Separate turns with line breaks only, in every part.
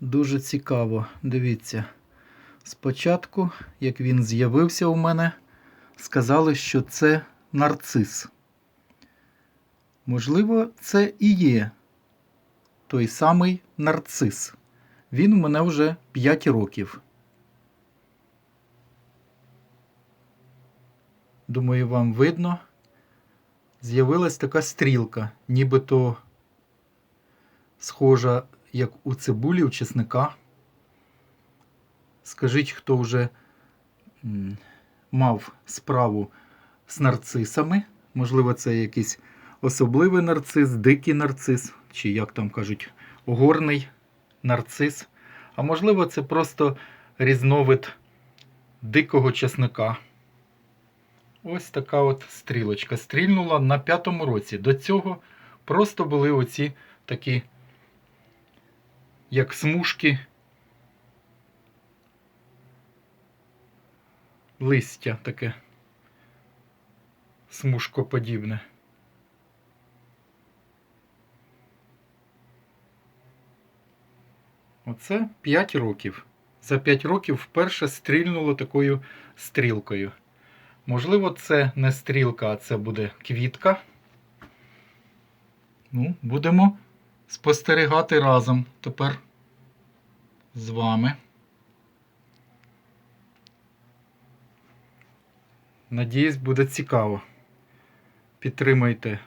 Дуже цікаво. Дивіться. Спочатку, як він з'явився у мене, сказали, що це нарцис. Можливо, це і є той самий нарцис. Він у мене вже 5 років. Думаю, вам видно. З'явилась така стрілка, нібито схожа, як у цибулі, у чесника. Скажіть, хто вже мав справу з нарцисами. Можливо, це якийсь особливий нарцис, дикий нарцис, чи як там кажуть, горний нарцис. А можливо, це просто різновид дикого чесника. Ось така от стрілочка. Стрільнула на п'ятому році. До цього просто були оці такі, як смужки листя таке смужкоподібне. Оце 5 років. За 5 років вперше стрільнуло такою стрілкою. Можливо, це не стрілка, а це буде квітка. Ну, будемо спостерігати разом тепер з вами. Надіюсь, буде цікаво. Підтримайте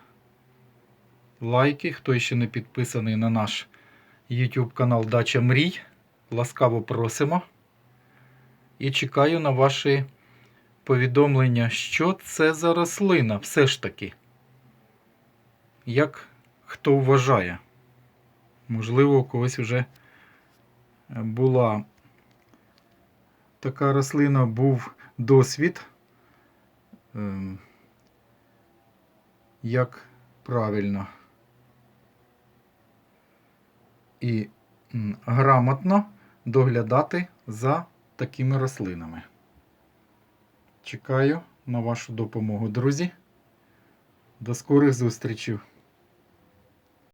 лайки, хто ще не підписаний на наш YouTube канал Дача Мрій. Ласкаво просимо. І чекаю на ваші повідомлення, що це за рослина все ж таки. Як хто вважає? Можливо, у когось вже була така рослина, був досвід. Ем, Як правильно і грамотно доглядати за такими рослинами. Чекаю на вашу допомогу, друзі. До скорих зустрічей!